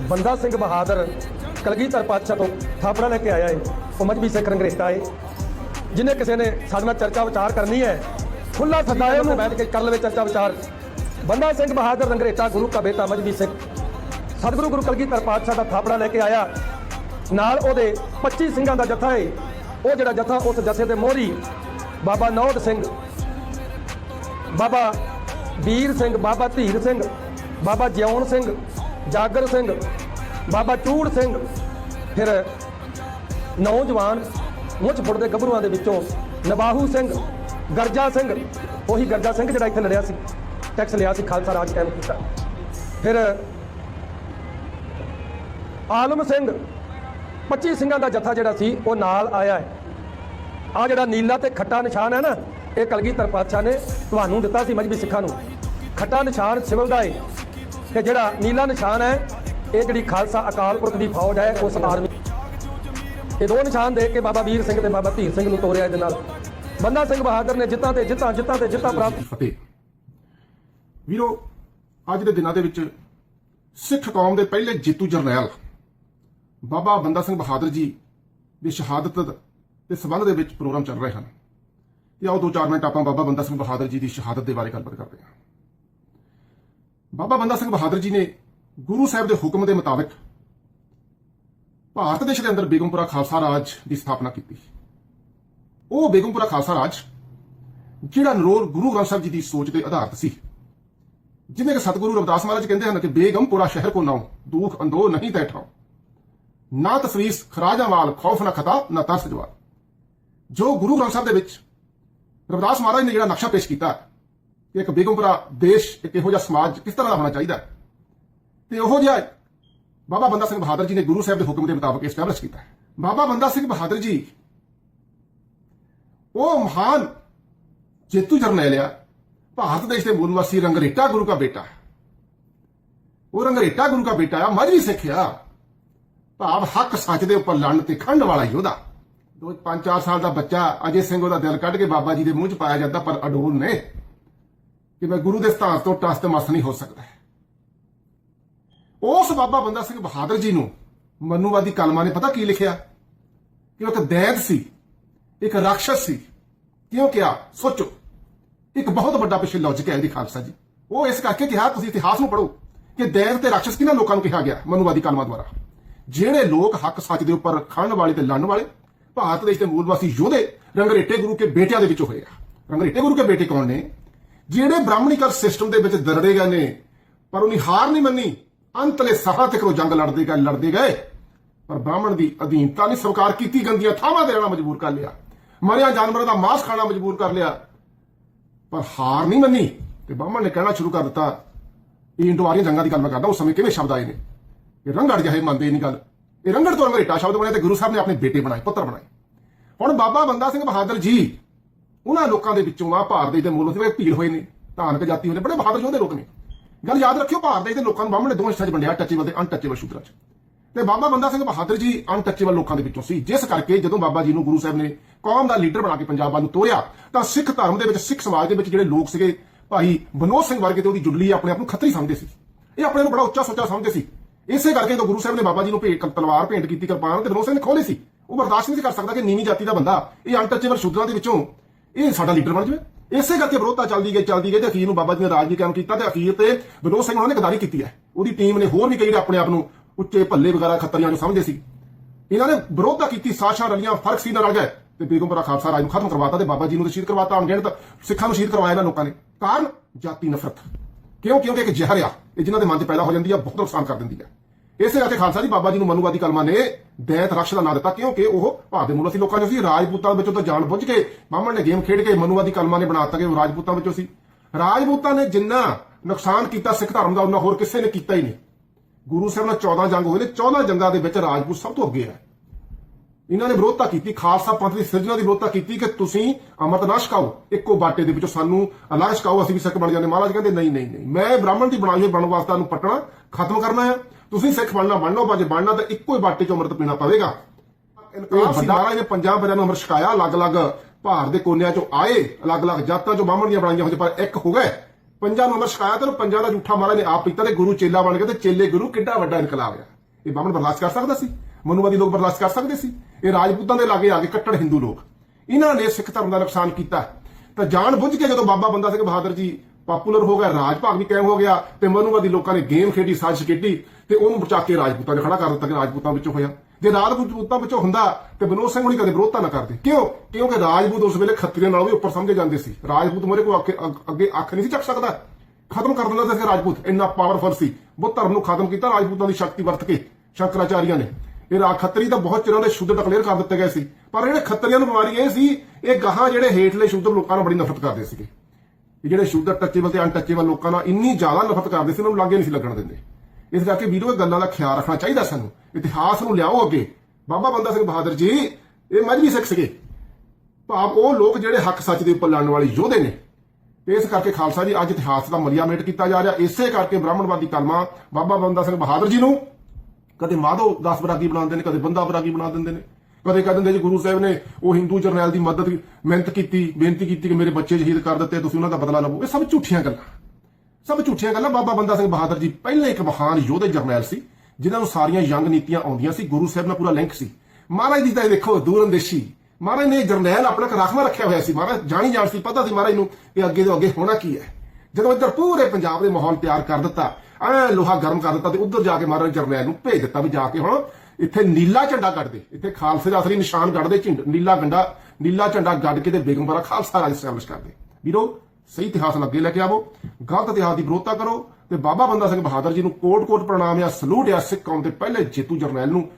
ਬੰਦਾ ਸਿੰਘ ਬਹਾਦਰ ਕਲਗੀਧਰ ਪਾਤਸ਼ਾਹ ਤੋਂ ਥਾਪੜਾ ਲੈ ਕੇ ਆਇਆ ਏ, ਉਹ ਮਜਬੀ ਸਿੱਖ ਰੰਗਰੇਟਾ ਹੈ ਜਿਹਨੇ ਕਿਸੇ ਨੇ ਸਾਡੇ ਨਾਲ ਚਰਚਾ ਵਿਚਾਰ ਕਰਨੀ ਹੈ ਖੁੱਲਾ ਸੱਦਾ ਹੈ ਉਹਨੂੰ ਬੈਠ ਕੇ ਕਰ ਲਵੇ ਚਰਚਾ ਵਿਚਾਰ। ਬੰਦਾ ਸਿੰਘ ਬਹਾਦਰ ਰੰਗਰੇਟਾ, ਗੁਰੂ ਕਾ ਬੇਟਾ ਮਜਬੀ ਸਿੱਖ। ਸਤਿਗੁਰੂ ਗੁਰੂ ਕਲਗੀਧਰ ਪਾਤਸ਼ਾਹ ਦਾ ਥਾਪੜਾ ਲੈ ਕੇ ਆਇਆ। ਨਾਲ ਉਹਦੇ 25 ਸਿੰਘਾਂ ਦਾ ਜਥਾ ਏ। ਉਹ ਜਿਹੜਾ ਜਥਾ ਉਸ ਜਥੇ ਦੇ ਮੋਹਰੀ, ਬਾਬਾ ਨੌਦ ਸਿੰਘ, ਬਾਬਾ ਵੀਰ ਸਿੰਘ, ਬਾਬਾ ਧੀਰ ਸਿੰਘ, ਬਾਬਾ ਜਿਉਣ ਸਿੰਘ ਜਾਗਰ ਸਿੰਘ, ਬਾਬਾ ਚੂੜ ਸਿੰਘ, ਫਿਰ ਨੌਜਵਾਨ ਮੁੱਛ ਫੁੱਟ ਦੇ ਗੱਭਰੂਆਂ ਦੇ ਵਿੱਚੋਂ ਨਵਾਹੂ ਸਿੰਘ, ਗਰਜਾ ਸਿੰਘ, ਉਹੀ ਗਰਜਾ ਸਿੰਘ ਜਿਹੜਾ ਇੱਥੇ ਲੜਿਆ ਸੀ, ਟੈਕਸ ਲਿਆ ਸੀ, ਖਾਲਸਾ ਰਾਜ ਕਾਇਮ ਕੀਤਾ। ਫਿਰ ਆਲਮ ਸਿੰਘ 25 ਸਿੰਘਾਂ ਦਾ ਜਥਾ ਜਿਹੜਾ ਸੀ, ਉਹ ਨਾਲ ਆਇਆ ਹੈ। ਆ ਜਿਹੜਾ ਨੀਲਾ ਤੇ ਖੱਟਾ ਨਿਸ਼ਾਨ ਹੈ ਨਾ, ਇਹ ਕਲਗੀਧਰ ਪਾਤਸ਼ਾਹ ਨੇ ਤੁਹਾਨੂੰ ਦਿੱਤਾ ਸੀ, ਮਜਬੀ ਸਿੱਖਾਂ ਨੂੰ। ਖੱਟਾ ਨਿਸ਼ਾਨ ਸਿਵਲ ਦਾ ਏ। ਤੇ ਜਿਹੜਾ ਨੀਲਾ ਨਿਸ਼ਾਨ ਹੈ, ਇਹ ਜਿਹੜੀ ਖਾਲਸਾ ਅਕਾਲ ਪੁਰਖ ਦੀ ਫੌਜ ਹੈ, ਉਸ ਆਰਮੀ ਇਹ ਦੋ ਨਿਸ਼ਾਨ ਦੇ ਕੇ ਬਾਬਾ ਵੀਰ ਸਿੰਘ ਤੇ ਬਾਬਾ ਧੀਰ ਸਿੰਘ ਨੂੰ ਤੋਰਿਆ ਇਹਦੇ ਨਾਲ। ਬੰਦਾ ਸਿੰਘ ਬਹਾਦਰ ਨੇ ਜਿੱਤਾਂ ਤੇ ਜਿੱਤਾਂ ਜਿੱਤਾਂ ਤੇ ਜਿੱਤਾਂ ਪ੍ਰਾਪਤ ਫਤਿਹ ਵੀਰੋ, ਅੱਜ ਦੇ ਦਿਨਾਂ ਦੇ ਵਿੱਚ ਸਿੱਖ ਕੌਮ ਦੇ ਪਹਿਲੇ ਜੇਤੂ ਜਰਨੈਲ ਬਾਬਾ ਬੰਦਾ ਸਿੰਘ ਬਹਾਦਰ ਜੀ ਦੀ ਸ਼ਹਾਦਤ ਦੇ ਸਬੰਧ ਦੇ ਵਿੱਚ ਪ੍ਰੋਗਰਾਮ ਚੱਲ ਰਹੇ ਹਨ। ਤੇ ਆਓ ਦੋ ਚਾਰ ਮਿੰਟ ਆਪਾਂ ਬਾਬਾ ਬੰਦਾ ਸਿੰਘ ਬਹਾਦਰ ਜੀ ਦੀ ਸ਼ਹਾਦਤ ਦੇ ਬਾਰੇ ਗੱਲਬਾਤ ਕਰਦੇ ਹਾਂ। ਬਾਬਾ ਬੰਦਾ ਸਿੰਘ ਬਹਾਦਰ ਜੀ ਨੇ ਗੁਰੂ ਸਾਹਿਬ ਦੇ ਹੁਕਮ ਦੇ ਮੁਤਾਬਕ ਭਾਰਤ ਦੇਸ਼ ਦੇ ਅੰਦਰ ਬੇਗਮਪੁਰਾ ਖਾਲਸਾ ਰਾਜ ਦੀ ਸਥਾਪਨਾ ਕੀਤੀ। ਉਹ ਬੇਗਮਪੁਰਾ ਖਾਲਸਾ ਰਾਜ ਜਿਹੜਾ ਨਰੋਲ ਗੁਰੂ ਗ੍ਰੰਥ ਸਾਹਿਬ ਜੀ ਦੀ ਸੋਚ ਤੇ ਆਧਾਰਿਤ ਸੀ। ਜਿਵੇਂ ਕਿ ਸਤਿਗੁਰੂ ਰਵਿਦਾਸ ਮਹਾਰਾਜ ਕਹਿੰਦੇ ਹਨ ਕਿ ਬੇਗਮਪੁਰਾ ਸ਼ਹਿਰ ਕੋ ਨਾਉ, ਦੁਖ ਅੰਦੋ ਨਹੀਂ ਤੈਠਾਉ ਨਾ ਤਫਰੀਸ ਖਰਾਜਾਂ ਵਾਲ ਖੌਫ ਨਾ ਖਤਾ, ਨਾ ਤਰਸ ਜਵਾਲ। ਜੋ ਗੁਰੂ ਗ੍ਰੰਥ ਸਾਹਿਬ ਦੇ ਵਿੱਚ ਰਵਿਦਾਸ ਮਹਾਰਾਜ ਨੇ ਜਿਹੜਾ ਨਕਸ਼ਾ ਪੇਸ਼ ਕੀਤਾ ਕਿ ਇੱਕ ਬੇਗਮਪੁਰਾ ਦੇਸ਼ ਇੱਕ ਇਹੋ ਜਿਹਾ ਸਮਾਜ ਕਿਸ ਤਰ੍ਹਾਂ ਦਾ ਹੋਣਾ ਚਾਹੀਦਾ ਤੇ ਉਹੋ ਜਿਹਾ ਬਾਬਾ ਬੰਦਾ ਸਿੰਘ ਬਹਾਦਰ ਜੀ ਨੇ ਗੁਰੂ ਸਾਹਿਬ ਦੇ ਹੁਕਮ ਦੇ ਮੁਤਾਬਕ ਐਸਟੈਬਲਿਸ਼ ਕੀਤਾ ਬਾਬਾ ਬੰਦਾ ਸਿੰਘ ਬਹਾਦਰ ਜੀ, ਉਹ ਮਹਾਨ ਜੇਤੂ ਜਰਨੈਲ ਆ। ਭਾਰਤ ਦੇਸ਼ ਦੇ ਮੂਲ ਵਾਸੀ ਰੰਗਰੇਟਾ ਗੁਰੂ ਦਾ ਬੇਟਾ ਉਹ ਰੰਗਰੇਟਾ ਗੁਰੂ ਦਾ ਬੇਟਾ ਆ ਮਜਬੀ ਸਿੱਖਿਆ ਭਾਵ ਹੱਕ ਸੱਚ ਦੇ ਉੱਪਰ ਲੜਨ ਤੇ ਖੰਡ ਵਾਲਾ ਯੋਧਾ ਦੋ ਪੰਜ ਚਾਰ ਸਾਲ ਦਾ ਬੱਚਾ, ਅਜੇ ਸਿੰਘ ਉਹਦਾ ਦਿਲ ਕੱਢ ਕੇ ਬਾਬਾ ਜੀ ਦੇ ਮੂੰਹ 'ਚ ਪਾਇਆ ਜਾਂਦਾ, ਪਰ ਅਡੋਲ ਨੇ ਕਿ ਮੈਂ ਗੁਰੂ ਦੇ ਸਥਾਨ ਤੋਂ ਟਸ ਤੇ ਮਸ ਨਹੀਂ ਹੋ ਸਕਦਾ। ਉਸ ਬਾਬਾ ਬੰਦਾ ਸਿੰਘ ਬਹਾਦਰ ਜੀ ਨੂੰ ਮਨੂਵਾਦੀ ਕਲਮਾਂ ਨੇ ਪਤਾ ਕੀ ਲਿਖਿਆ? ਕਿ ਉਹ ਇੱਕ ਦੈਤ ਸੀ, ਇੱਕ ਰਾਖਸ਼ ਸੀ। ਕਿਉਂ ਕਿਹਾ? ਸੋਚੋ। ਇੱਕ ਬਹੁਤ ਵੱਡਾ ਪਿਛੇ ਲੌਜੀਕ ਹੈ ਇਹਦੀ ਖਾਲਸਾ ਜੀ। ਉਹ ਇਸ ਕਰਕੇ ਕਿਹਾ, ਤੁਸੀਂ ਇਤਿਹਾਸ ਨੂੰ ਪੜੋ ਕਿ ਦੈਤ ਤੇ ਰਾਖਸ਼ ਕਿਹਨਾਂ ਲੋਕਾਂ ਨੂੰ ਕਿਹਾ ਗਿਆ ਮਨੂਵਾਦੀ ਕਲਮਾਂ ਦੁਆਰਾ? ਜਿਹੜੇ ਲੋਕ ਹੱਕ ਸੱਚ ਦੇ ਉੱਪਰ ਖੜਨ ਵਾਲੇ ਤੇ ਲੜਨ ਵਾਲੇ, ਭਾਰਤ ਦੇਸ਼ ਦੇ ਮੂਲ ਵਾਸੀ ਯੋਧੇ ਰੰਗਰੇਟੇ ਗੁਰੂ ਕੇ ਬੇਟਿਆਂ ਦੇ ਵਿੱਚੋਂ ਹੋਏ ਆ। ਰੰਗਰੇਟੇ ਗੁਰੂ ਕੇ ਬੇਟੇ ਕੌਣ ਨੇ? ਜਿਹੜੇ ਬ੍ਰਾਹਮਣੀਕਰ ਸਿਸਟਮ ਦੇ ਵਿੱਚ ਦਰੜੇ ਗਏ ਨੇ, ਪਰ ਉਹਨੇ ਹਾਰ ਨਹੀਂ ਮੰਨੀ। ਅੰਤਲੇ ਸਾਹਾਂ ਤੱਕ ਉਹ ਜੰਗ ਲੜਦੇ ਗਏ ਲੜਦੇ ਗਏ। ਪਰ ਬ੍ਰਾਹਮਣ ਦੀ ਅਧੀਨਤਾ ਨੇ ਸਵੀਕਾਰ ਕੀਤੀ, ਗੰਦੀਆਂ ਥਾਵਾਂ ਤੇ ਰਹਿਣਾ ਮਜਬੂਰ ਕਰ ਲਿਆ। ਮਰਿਆ ਜਾਨਵਰਾਂ ਦਾ ਮਾਸ ਖਾਣਾ ਮਜਬੂਰ ਕਰ ਲਿਆ। ਪਰ ਹਾਰ ਨਹੀਂ ਮੰਨੀ ਤੇ ਬ੍ਰਾਹਮਣ ਨੇ ਕਹਿਣਾ ਸ਼ੁਰੂ ਕਰ ਦਿੱਤਾ, ਇਹ ਇੰਡੋ ਆਰੀਅਨ ਜੰਗਾਂ ਦੀ ਗੱਲ ਮੈਂ ਕਰਦਾ, ਉਸ ਸਮੇਂ ਕਿਵੇਂ ਸ਼ਬਦ ਆਏ ਨੇ? ਇਹ ਰੰਗੜ ਜਿਹੇ ਮੰਨਦੇ ਨਹੀਂ ਗੱਲ। ਇਹ ਰੰਗੜ ਤੋਂ ਰੰਗਰੇਟਾ ਸ਼ਬਦ ਬਣਿਆ ਤੇ ਗੁਰੂ ਸਾਹਿਬ ਨੇ ਆਪਣੇ ਬੇਟੇ ਬਣਾਏ, ਪੁੱਤਰ ਬਣਾਏ। ਹੁਣ ਬਾਬਾ ਬੰਦਾ ਸਿੰਘ ਬਹਾਦਰ ਜੀ ਉਹਨਾਂ ਲੋਕਾਂ ਦੇ ਵਿੱਚੋਂ ਆ ਭਾਰਤ ਦੇ ਮੂਲ ਉੱਤੇ ਭੀੜ ਹੋਏ ਨੇ, ਧਾਰਮਿਕ ਜਾਤੀ ਹੋਏ ਨੇ, ਬੜੇ ਬਹਾਦਰ ਯੋਧੇ ਲੋਕ ਨੇ। ਗੱਲ ਯਾਦ ਰੱਖਿਓ, ਭਾਰਤ ਦੇ ਲੋਕਾਂ ਨੂੰ ਬਾਹਮਣ ਨੇ ਦੋ ਹਿੱਸਿਆਂ 'ਚ ਵੰਡਿਆ ਟੱਚੇਬਲ ਤੇ ਅਨਟੱਚੇਬਲ ਸ਼ੂਦਰਾਂ 'ਚ। ਤੇ ਬਾਬਾ ਬੰਦਾ ਸਿੰਘ ਬਹਾਦਰ ਜੀ ਅਨਟੱਚੇਬਲ ਲੋਕਾਂ ਦੇ ਵਿੱਚੋਂ ਸੀ। ਜਿਸ ਕਰਕੇ ਜਦੋਂ ਬਾਬਾ ਜੀ ਨੂੰ ਗੁਰੂ ਸਾਹਿਬ ਨੇ ਕੌਮ ਦਾ ਲੀਡਰ ਬਣਾ ਕੇ ਪੰਜਾਬ ਵੱਲ ਨੂੰ ਤੋਰਿਆ, ਤਾਂ ਸਿੱਖ ਧਰਮ ਦੇ ਵਿੱਚ, ਸਿੱਖ ਸਮਾਜ ਦੇ ਵਿੱਚ ਜਿਹੜੇ ਲੋਕ ਸੀਗੇ, ਭਾਈ ਬਨੋਦ ਸਿੰਘ ਵਰਗੇ ਤੇ ਉਹਦੀ ਜੁੜਲੀ ਆਪਣੇ ਆਪ ਨੂੰ ਖੱਤਰੀ ਸਮਝਦੇ ਸੀ। ਇਹ ਆਪਣੇ ਨੂੰ ਬੜਾ ਉੱਚਾ ਸੋਚਾ ਸਮਝਦੇ ਸੀ। ਇਸੇ ਕਰਕੇ ਜਦੋਂ ਗੁਰੂ ਸਾਹਿਬ ਨੇ ਬਾਬਾ ਜੀ ਨੂੰ ਭੇਟ, ਤਲਵਾਰ ਭੇਂਟ ਕੀਤੀ, ਕਿਰਪਾਨ, ਤੇ ਬਨੋਦ ਸਿੰਘ ਨੇ ਖੋਲੀ ਸੀ। ਉਹ ਬਰਦਾਸ਼ਤ ਨਹੀਂ ਸੀ ਕਰ ਸਕਦਾ ਕਿ ਨੀਵੀਂ ਜਾਤੀ ਦਾ ਬੰਦਾ ਇਹ ਅਨਟੱਚੇਬਲ ਸ਼ੂਦਰਾਂ ਦੇ ਵਿੱਚੋਂ ਇਹ ਸਾਡਾ ਲੀਡਰ ਬਣ ਜਾਵੇ। ਇਸੇ ਕਰਕੇ ਵਿਰੋਧਤਾ ਚੱਲਦੀ ਗਈ ਚੱਲਦੀ ਗਈ ਤੇ ਅਖੀਰ ਨੂੰ ਬਾਬਾ ਜੀ ਨੇ ਰਾਜ ਕਾਇਮ ਕੀਤਾ ਤੇ ਅਖੀਰ ਤੇ ਵਿਰੋਧ ਸਿੰਘ ਉਹਨਾਂ ਨੇ ਗਦਾਰੀ ਕੀਤੀ ਹੈ। ਉਹਦੀ ਟੀਮ ਨੇ ਹੋਰ ਵੀ ਕਈ ਜਿਹੜੇ ਆਪਣੇ ਆਪ ਨੂੰ ਉੱਚੇ ਭੱਲੇ ਵਗੈਰਾ ਖੱਤਰੀਆਂ ਨੂੰ ਸਮਝਦੇ ਸੀ। ਇਹਨਾਂ ਨੇ ਵਿਰੋਧਤਾ ਕੀਤੀ ਸਾਸ਼ਾ ਰਲੀਆਂ, ਫ਼ਰਕ ਸੀ ਨਾਲ ਰਲ ਗਏ ਤੇ ਬੇਗਮਪੁਰਾ ਖਾਲਸਾ ਰਾਜ ਨੂੰ ਖਤਮ ਕਰਵਾਤਾ ਤੇ ਬਾਬਾ ਜੀ ਨੂੰ ਤੇ ਸ਼ਹੀਦ ਕਰਵਾਤਾ ਅਣਗਿਣਤ ਸਿੱਖਾਂ ਨੂੰ ਸ਼ਹੀਦ ਕਰਵਾਇਆ ਇਹਨਾਂ ਲੋਕਾਂ ਨੇ। ਕਾਰਨ, ਜਾਤੀ ਨਫ਼ਰਤ। ਕਿਉਂ? ਕਿਉਂਕਿ ਇੱਕ ਜ਼ਹਿਰ ਆ, ਇਹ ਜਿਨ੍ਹਾਂ ਦੇ ਮਨ 'ਚ ਪੈਦਾ ਹੋ ਜਾਂਦੀ ਆ, ਬਹੁਤ ਨੁਕਸਾਨ ਕਰ ਦਿੰਦੀ ਆ। ਇਸੇ ਕਰਕੇ ਖਾਲਸਾ ਜੀ ਬਾਬਾ ਜੀ ਨੂੰ ਮਨੂਵਾਦੀ ਕਲਮਾਂ ਨੇ ਦੈਤ ਰਕਸ਼ ਦਾ ਨਾਂ ਦਿੱਤਾ, ਕਿਉਂਕਿ ਉਹ ਭਾਰਤ ਦੇ ਮੂਲ ਸੀ, ਲੋਕਾਂ ਚੋਂ ਸੀ, ਰਾਜਪੂਤਾਂ ਵਿੱਚੋਂ ਤਾਂ ਜਾਣ ਬੁੱਝ ਕੇ ਬਾਹਮਣ ਨੇ ਗੇਮ ਖੇਡ ਕੇ ਮਨੂਵਾਦੀ ਕਲਮਾਂ ਨੇ ਬਣਾ ਦਿੱਤਾ ਕਿ ਉਹ ਰਾਜਪੂਤਾਂ ਵਿੱਚੋਂ ਸੀ। ਰਾਜਪੂਤਾਂ ਨੇ ਜਿੰਨਾ ਨੁਕਸਾਨ ਕੀਤਾ ਸਿੱਖ ਧਰਮ ਦਾ, ਉਹਨਾਂ ਹੋਰ ਕਿਸੇ ਨੇ ਕੀਤਾ ਹੀ ਨਹੀਂ। ਗੁਰੂ ਸਾਹਿਬ ਨਾਲ 14 ਜੰਗ ਹੋਏ ਨੇ 14 ਜੰਗਾਂ ਦੇ ਵਿੱਚ ਰਾਜਪੂਤ ਸਭ ਤੋਂ ਅੱਗੇ ਹੈ। ਇਹਨਾਂ ਨੇ ਵਿਰੋਧਤਾ ਕੀਤੀ, ਖਾਲਸਾ ਪੰਥ ਦੀ ਸਿਰਜਣਾ ਦੀ ਵਿਰੋਧਤਾ ਕੀਤੀ ਕਿ ਤੁਸੀਂ ਅੰਮ੍ਰਿਤ ਨਾ ਛਕਾਓ, ਇੱਕੋ ਬਾਟੇ ਦੇ ਵਿੱਚੋਂ ਸਾਨੂੰ ਅਲੱਗ ਛਕਾਓ, ਅਸੀਂ ਵੀ ਸਿੱਖ ਬਣ ਜਾਂਦੇ। ਮਹਾਰਾਜ ਕਹਿੰਦੇ, ਨਹੀਂ ਨਹੀਂ ਨਹੀਂ, ਮੈਂ ਬ੍ਰਾਹਮਣ ਦੀ ਬਣਾਈ ਹੋਈ ਬਣਵਾਸਤਾ ਨੂੰ ਪਟਣਾ, ਖਤਮ ਕਰਨਾ ਹੈ ਤੁਸੀਂ ਸਿੱਖ ਬਣਨਾ ਬਣਨਾ ਬਾਜੇ ਬਣਨਾ ਤਾਂ ਇੱਕੋ ਹੀ ਬਾਟੇ ਚੋਂ ਅੰਮ੍ਰਿਤ ਪੀਣਾ ਪਵੇਗਾ। ਇਨਕਾਬ ਸੀ ਮਹਾਰਾਜ ਨੇ। ਪੰਜਾਬ ਬਰਿਆਂ ਨੂੰ ਅੰਮ੍ਰਿਤ ਛਕਾਇਆ ਅਲੱਗ-ਅਲੱਗ ਭਾਰਤ ਦੇ ਕੋਨਿਆਂ ਚੋਂ ਆਏ ਅਲੱਗ-ਅਲੱਗ ਜਾਤਾਂ ਚੋਂ ਬਾਹਮਣ ਦੀਆਂ ਬਣਾਈਆਂ ਹੋਈਆਂ ਪਰ ਇੱਕ ਹੋ ਗਏ। ਪੰਜਾਂ ਨੂੰ ਅਮਰ ਛਕਾਇਆ ਤੇ ਪੰਜਾਂ ਦਾ ਝੂਠਾ ਮਹਾਰਾਜ ਨੇ ਆਪ ਪੀਤਾ ਤੇ ਗੁਰੂ ਚੇਲਾ ਬਣ ਗਿਆ ਤੇ ਚੇਲੇ ਗੁਰੂ ਕਿੱਡਾ ਵੱਡਾ ਇਨਕਲਾਬ ਆ। ਇਹ ਬਾਹਮਣ ਬਰਦਾਸ਼ਤ ਕਰ ਸਕਦਾ ਸੀ ਮਨੂਵਾਦੀ ਲੋਕ ਬਰਦਾਸ਼ਤ ਕਰ ਸਕਦੇ ਸੀ ਇਹ ਰਾਜਪੂਤਾਂ ਦੇ ਲਾਗੇ ਆ ਕੇ ਕੱਟੜ ਹਿੰਦੂ ਲੋਕ। ਇਹਨਾਂ ਨੇ ਸਿੱਖ ਧਰਮ ਦਾ ਨੁਕਸਾਨ ਕੀਤਾ। ਤਾਂ ਜਾਣ ਬੁੱਝ ਕੇ ਜਦੋਂ ਬਾਬਾ ਬੰਦਾ ਸਿੰਘ ਬਹਾਦਰ ਜੀ ਪਾਪੂਲਰ ਹੋ ਗਿਆ ਰਾਜ ਭਾਗ ਵੀ ਕਾਇਮ ਹੋ ਗਿਆ ਤੇ ਮਨੂਵਾਦੀ ਲੋਕਾਂ ਨੇ ਗੇਮ ਖੇਡੀ, ਸਾਜ਼ਿਸ਼ ਖੇਡੀ ਤੇ ਉਹਨੂੰ ਬਚਾ ਕੇ ਰਾਜਪੂਤਾਂ ਨੇ ਖੜਾ ਕਰ ਦਿੱਤਾ ਕਿ ਰਾਜਪੂਤਾਂ ਵਿੱਚੋਂ ਹੋਇਆ। ਜੇ ਰਾਜਪੂਤਾਂ ਵਿੱਚੋਂ ਹੁੰਦਾ ਤੇ ਵਿਨੋਦ ਸਿੰਘ ਹੁਣੀ ਕਦੇ ਵਿਰੋਧਤਾ ਨਾ ਕਰਦੇ। ਕਿਉਂ? ਕਿਉਂਕਿ ਰਾਜਪੂਤ ਉਸ ਵੇਲੇ ਖੱਤਰੀਆਂ ਨਾਲੋਂ ਵੀ ਉੱਪਰ ਸਮਝੇ ਜਾਂਦੇ ਸੀ। ਰਾਜਪੂਤ ਮੋਰੇ ਕੋਈ ਅੱਗੇ ਅੱਖ ਨਹੀਂ ਸੀ ਚੱਕ ਸਕਦਾ। ਖਤਮ ਕਰ ਦਿੰਦਾ ਸੀ ਰਾਜਪੂਤ। ਇੰਨਾ ਪਾਵਰਫੁਲ ਸੀ। ਬੁੱਧ ਧਰਮ ਨੂੰ ਖਤਮ ਕੀਤਾ ਰਾਜਪੂਤਾਂ ਦੀ ਸ਼ਕਤੀ ਵਰਤ ਕੇ ਸ਼ੰਕਰਾਚਾਰੀਆਂ ਨੇ। ਇਹ ਰਾਜ ਖੱਤਰੀ ਤਾਂ ਬਹੁਤ ਚਿਰਾਂ ਦੇ ਸ਼ੁੱਧ ਡਿਕਲੇਅਰ ਕਰ ਦਿੱਤੇ ਗਏ ਸੀ। ਪਰ ਜਿਹੜੇ ਖੱਤਰੀਆਂ ਨੂੰ ਬਿਮਾਰੀ ਇਹ ਸੀ, ਇਹ ਗਾਹਾਂ ਜਿਹੜੇ ਹੇਠਲੇ ਸ਼ੁੱਧ ਲੋਕਾਂ ਨੂੰ ਬੜੀ ਨਫ਼ਰਤ ਕਰਦੇ ਸੀਗੇ। ਇਹ ਜਿਹੜੇ ਸ਼ੂਦਰ ਟੱਚੇਬਲ ਤੇ ਅਨਟੱਚੇਬਲ ਲੋਕਾਂ ਨਾਲ ਇੰਨੀ ਜ਼ਿਆਦਾ ਨਫ਼ਰਤ ਕਰਦੇ ਸੀ, ਉਹਨਾਂ ਨੂੰ ਲਾਗੇ ਨਹੀਂ ਸੀ ਲੱਗਣ ਦਿੰਦੇ। ਇਸ ਕਰਕੇ ਵੀਰੋ, ਇਹ ਗੱਲਾਂ ਦਾ ਖਿਆਲ ਰੱਖਣਾ ਚਾਹੀਦਾ ਸਾਨੂੰ। ਇਤਿਹਾਸ ਨੂੰ ਲਿਆਓ ਅੱਗੇ। ਬਾਬਾ ਬੰਦਾ ਸਿੰਘ ਬਹਾਦਰ ਜੀ, ਇਹ ਮਜਬੀ ਸਿੱਖ ਸਕੇ ਭਾਵ ਉਹ ਲੋਕ ਜਿਹੜੇ ਹੱਕ ਸੱਚ ਦੇ ਉੱਪਰ ਲੜਨ ਵਾਲੇ ਯੋਧੇ ਨੇ। ਇਸ ਕਰਕੇ ਖਾਲਸਾ ਜੀ, ਅੱਜ ਇਤਿਹਾਸ ਦਾ ਮਲਿਆ ਮੇਟ ਕੀਤਾ ਜਾ ਰਿਹਾ। ਇਸੇ ਕਰਕੇ ਬ੍ਰਾਹਮਣਵਾਦੀ ਕਲਮਾ ਬਾਬਾ ਬੰਦਾ ਸਿੰਘ ਬਹਾਦਰ ਜੀ ਨੂੰ ਕਦੇ ਮਾਧੋ ਦਾਸ ਬਰਾਗੀ ਬਣਾ ਦਿੰਦੇ ਨੇ, ਕਦੇ ਬੰਦਾ ਬਰਾਗੀ ਬਣਾ ਦਿੰਦੇ ਨੇ। ਕਦੇ ਕਹਿ ਦਿੰਦੇ ਜੀ ਗੁਰੂ ਸਾਹਿਬ ਨੇ ਉਹ ਹਿੰਦੂ ਜਰਨੈਲ ਦੀ ਮਦਦ, ਮਿਹਨਤ ਕੀਤੀ, ਬੇਨਤੀ ਕੀਤੀ ਕਿ ਮੇਰੇ ਬੱਚੇ ਸ਼ਹੀਦ ਕਰ ਦਿੱਤੇ, ਤੁਸੀਂ ਉਹਨਾਂ ਦਾ ਬਦਲਾ ਲਵੋ। ਇਹ ਸਭ ਝੂਠੀਆਂ ਗੱਲਾਂ। ਸਭ ਝੂਠੀਆਂ ਗੱਲਾਂ। ਬਾਬਾ ਬੰਦਾ ਸਿੰਘ ਬਹਾਦਰ ਜੀ ਪਹਿਲੇ ਇੱਕ ਮਹਾਨ ਯੋਧੇ ਜਰਨੈਲ ਸੀ, ਜਿਨ੍ਹਾਂ ਨੂੰ ਸਾਰੀਆਂ ਯੰਗ ਨੀਤੀਆਂ ਆਉਂਦੀਆਂ ਸੀ। ਗੁਰੂ ਸਾਹਿਬ ਨਾਲ ਪੂਰਾ ਲਿੰਕ ਸੀ। ਮਹਾਰਾਜ ਦੀ ਤਾਂ ਇਹ ਦੇਖੋ ਦੂਰਅੰਦੇਸ਼ੀ ਮਹਾਰਾਜ ਨੇ ਜਰਨੈਲ ਆਪਣਾ ਇੱਕ ਰਾਖਵਾ ਰੱਖਿਆ ਹੋਇਆ ਸੀ। ਮਹਾਰਾਜ ਜਾਣੀ ਜਾਣ ਸੀ, ਪਤਾ ਸੀ ਮਹਾਰਾਜ ਨੂੰ ਕਿ ਅੱਗੇ ਤੋਂ ਅੱਗੇ ਹੋਣਾ ਕੀ ਹੈ। ਜਦੋਂ ਇੱਧਰ ਪੂਰੇ ਪੰਜਾਬ ਦੇ ਮਾਹੌਲ ਤਿਆਰ ਕਰ ਦਿੱਤਾ, ਐ ਲੋਹਾ ਗਰਮ ਕਰ ਦਿੱਤਾ ਤੇ ਉੱਧਰ ਜਾ ਕੇ ਮਹਾਰਾਜ ਜਰਨੈਲ ਨੂੰ ਭੇਜ ਦਿੱਤਾ ਵੀ ਜਾ ਕੇ ਹੁਣ ਇੱਥੇ ਨੀਲਾ ਝੰਡਾ ਗੱਡ ਇੱਥੇ ਖਾਲਸੇ ਦਾ ਅਸਲੀ ਨਿਸ਼ਾਨ ਗੱਡਦੇ ਨੀਲਾ ਗੰਡਾ, ਨੀਲਾ ਝੰਡਾ ਗੱਡ ਕੇ ਤੇ ਬੇਗਮਪੁਰਾ ਖਾਲਸਾ ਰਾਜ ਸਟੈਬਲਿਸ਼ ਕਰਦੇ। ਵੀਰੋ, ਸਹੀ ਇਤਿਹਾਸ ਲੱਗੇ ਲੈ ਕੇ ਆਵੋ, ਗਲਤ ਇਤਿਹਾਸ ਦੀ ਵਿਰੋਧਤਾ ਕਰੋ ਤੇ ਬਾਬਾ ਬੰਦਾ ਸਿੰਘ ਬਹਾਦਰ ਜੀ ਨੂੰ ਕੋਟ ਕੋਟ ਪ੍ਰਣਾਮ ਆ ਸਲੂਟ ਆ ਸਿੱਖ ਕੌਮ ਦੇ ਪਹਿਲੇ ਜੇਤੂ ਜਰਨੈਲ ਨੂੰ